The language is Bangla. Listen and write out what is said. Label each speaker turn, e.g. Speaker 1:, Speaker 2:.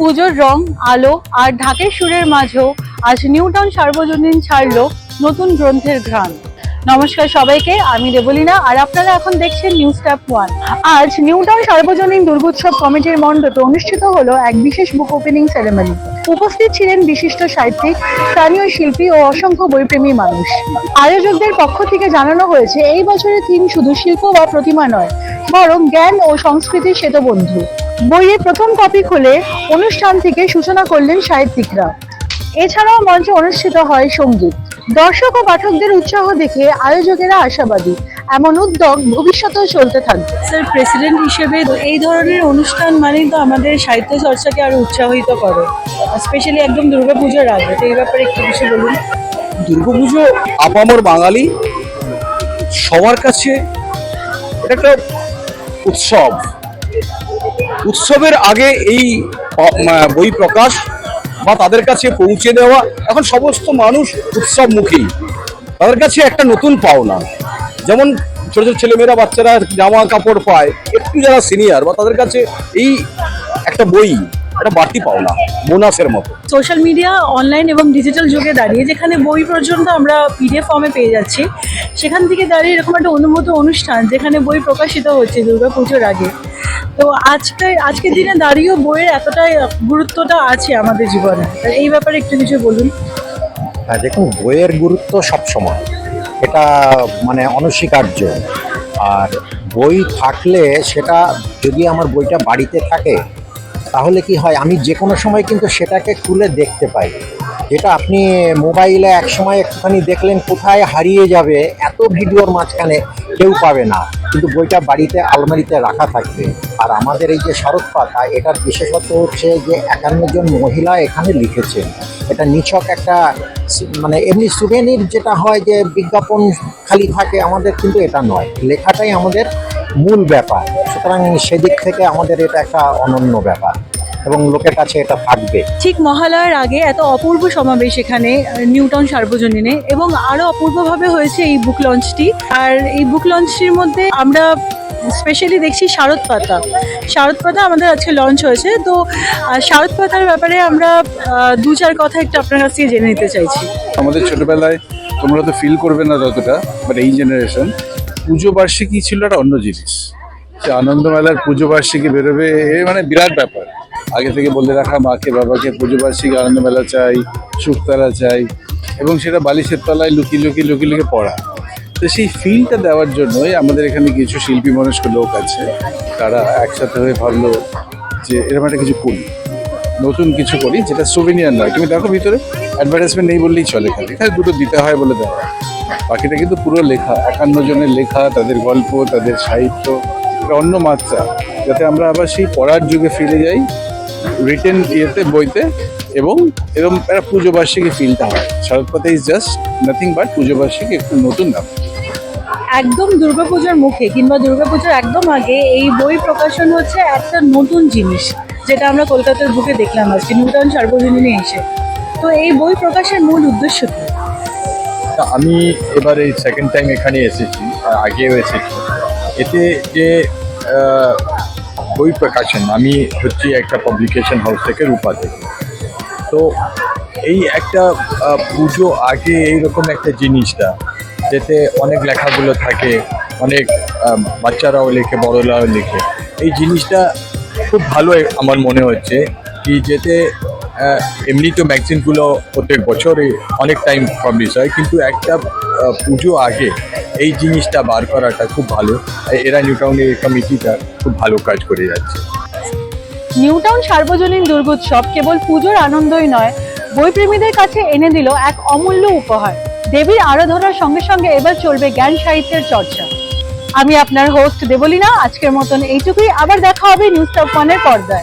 Speaker 1: পুজোর রং, আলো আর ঢাকের সুরের মাঝেও আজ নিউটাউন সার্বজনীন ছাড়লো নতুন গ্রন্থের ঘ্রাণ। নমস্কার সবাইকে, আমি দেবলীনা আর আপনারা এখন দেখছেন নিউজ ট্যাপ ওয়ান আজ নিউটাউন সার্বজনীন দুর্গোৎসব কমিটির মণ্ডপে অনুষ্ঠিত হলো এক বিশেষ বুক ওপেনিং সেরেমনি উপস্থিত ছিলেন বিশিষ্ট সাহিত্যিক, স্থানীয় শিল্পী ও অসংখ্য বইপ্রেমী মানুষ। আয়োজকদের পক্ষ থেকে জানানো হয়েছে, এই বছরের থিম শুধু শিল্প বা প্রতিমা নয়, বরং জ্ঞান ও সংস্কৃতির সেতবন্ধু বইয়ের প্রথম কপি খুলে অনুষ্ঠান থেকে সূচনা করলেন সাহিত্যিকরা। এছাড়াও মঞ্চে অনুষ্ঠিত হয় সংগীত। দর্শক ও পাঠকদের উৎসাহ দেখে আয়োজকেরা আশাবাদী। এমন উদ্যোগ ভবিষ্যতেও চলতে থাকবে। স্যার প্রেসিডেন্ট হিসেবে এই ধরনের অনুষ্ঠান মানেই তো আমাদের সাহিত্য চর্চাকে আরও উৎসাহিত করে। স্পেশালি একদম দুর্গাপুজোর আগে। তো এই ব্যাপারে একটু কিছু বলুন।
Speaker 2: দুর্গাপুজো আপামর বাঙালি সবার কাছে এটা একটা উৎসব। উৎসবের আগে এই বই প্রকাশ বা তাদের কাছে পৌঁছে দেওয়া, এখন সমস্ত মানুষ উৎসবমুখী। তাদের কাছে একটা নতুন পাওনা। যেমন ছোটো ছোটো ছেলেমেয়েরা, বাচ্চারা জামা কাপড় পায়, একটু যারা সিনিয়র বা তাদের কাছে এই একটা বই, একটা বাড়তি পাওনা, বোনাসের মতো।
Speaker 1: সোশ্যাল মিডিয়া, অনলাইন এবং ডিজিটাল যুগে দাঁড়িয়ে যেখানে বই পর্যন্ত আমরা পিডিএফ ফর্মে পেয়ে যাচ্ছি, সেখান থেকে দাঁড়িয়ে এরকম একটা অনুমত অনুষ্ঠান, যেখানে বই প্রকাশিত হচ্ছে দুর্গাপুজোর আগে। তো আজকে আজকের দিনে দাঁড়িয়েও বইয়ের এতটাই গুরুত্বটা আছে আমাদের জীবনে। এই ব্যাপারে একটু কিছু বলুন।
Speaker 3: হ্যাঁ দেখুন, বইয়ের গুরুত্ব সবসময়। এটা মানে অনস্বীকার্য। আর বই থাকলে সেটা যদি আমার বইটা বাড়িতে থাকে, তাহলে কি হয়, আমি যে কোনো সময় কিন্তু সেটাকে খুলে দেখতে পাই। যেটা আপনি মোবাইলে এক সময় একটুখানি দেখলেন কোথায় হারিয়ে যাবে, এত ভিডিওর মাঝখানে কেউ পাবে না। কিন্তু বইটা বাড়িতে, আলমারিতে রাখা থাকবে। আর আমাদের এই যে শরৎ পাতা, এটার বিশেষত হচ্ছে যে একান্ন জন মহিলা এখানে লিখেছেন। এটা নিছক একটা মানে এমনি সুভেনির যেটা হয় যে বিজ্ঞাপন খালি থাকে আমাদের, কিন্তু এটা নয়। লেখাটাই আমাদের মূল ব্যাপার। সুতরাং সেদিক থেকে আমাদের এটা একটা অনন্য ব্যাপার। এবং লোকের কাছে এটা থাকবে।
Speaker 1: ঠিক মহালয়ার আগে এত অপূর্ব সমাবেশ এখানে আহ, নিউটাউন সার্বজনীনে এবং আরও অপূর্বভাবে হয়েছে এই বুক লঞ্চটি আর এই বুক লঞ্চটির মধ্যে আমরা স্পেশালি দেখছি শারদ পাতা। শারদ পাতা আমাদের আজকে লঞ্চ হয়েছে। তো শারদ পাতার ব্যাপারে আমরা দু চার কথা একটু আপনার কাছ থেকে জেনে নিতে চাইছি।
Speaker 4: আমাদের ছোটবেলায় তোমরা তো ফিল করবে না ততটা বাট এই জেনারেশন পুজো বার্ষিকী ছিল একটা অন্য জিনিস। সে আনন্দমেলার পুজো বার্ষিকী বেরোবে এ মানে বিরাট ব্যাপার। আগে থেকে বলে রাখা, মাকে, বাবাকে পুজো বার্ষিকী আনন্দমেলা চাই শুকতারা চাই এবং সেটা বালিশের তলায় লুকিয়ে লুকিয়ে লুকিয়ে লুকিয়ে পড়া। তো সেই ফিলটা দেওয়ার জন্যই আমাদের এখানে কিছু শিল্পী মনস্ক লোক আছে। তারা একসাথে হয়ে ভাবলো যে এরকম একটা কিছু করি। নতুন কিছু করি যেটা সুভিনিয়ার নয়। তুমি দেখো ভিতরে অ্যাডভার্টাইজমেন্ট নেই বললেই চলে খালি। এখানে দুটো দিতে হয় বলে দেওয়া। বাকিটা কিন্তু পুরো লেখা। একান্ন জনের লেখা, তাদের গল্প, তাদের সাহিত্য অন্য মাত্রা। যাতে আমরা আবার সেই পড়ার যুগে ফিরে যাই। রিটেন ইয়েতে বইতে এবং এরকম একটা পুজো বার্ষিকী ফিলটা হয়। শরৎপথে ইজ জাস্ট নাথিং বাট পুজো বার্ষিকী একটু নতুন নাম
Speaker 1: একদম দুর্গাপুজোর মুখে কিংবা দুর্গাপুজোর একদম আগে এই বই প্রকাশন হচ্ছে একটা নতুন জিনিস যেটা আমরা কলকাতার বুকে দেখলাম আজকে নিউটাউন সার্বজনীনে এসে। তো এই বই প্রকাশের মূল উদ্দেশ্য কি?
Speaker 5: আমি এবার এই সেকেন্ড টাইম এখানে এসেছি আগেও এসেছি। এতে যে বই প্রকাশন, আমি হচ্ছি একটা পাবলিকেশন হাউস থেকে রূপা থেকে। তো এই একটা পুজো আগে এইরকম একটা জিনিসটা, যেতে অনেক লেখাগুলো থাকে, অনেক বাচ্চারাও লেখে, বড়রাও লেখে। এই জিনিসটা খুব ভালো আমার মনে হচ্ছে, কি যেতে এমনি তো ম্যাগজিনগুলো প্রত্যেক বছরে অনেক টাইম পাবলিশ হয়, কিন্তু একটা পুজো আগে এই জিনিসটা বার করাটা খুব ভালো। এরা নিউটাউনের কমিটিটা খুব ভালো কাজ করে যাচ্ছে।
Speaker 1: নিউটাউন সার্বজনীন দুর্গোৎসব কেবল পুজোর আনন্দই নয়, বইপ্রেমীদের কাছে এনে দিল এক অমূল্য উপহার। দেবীর আরাধনার সঙ্গে সঙ্গে এবার চলবে জ্ঞান সাহিত্যের চর্চা। আমি আপনার হোস্ট দেবলীনা, আজকের মতন এইটুকুই। আবার দেখা হবে নিউজ টপ ওয়ানের পর্দায়।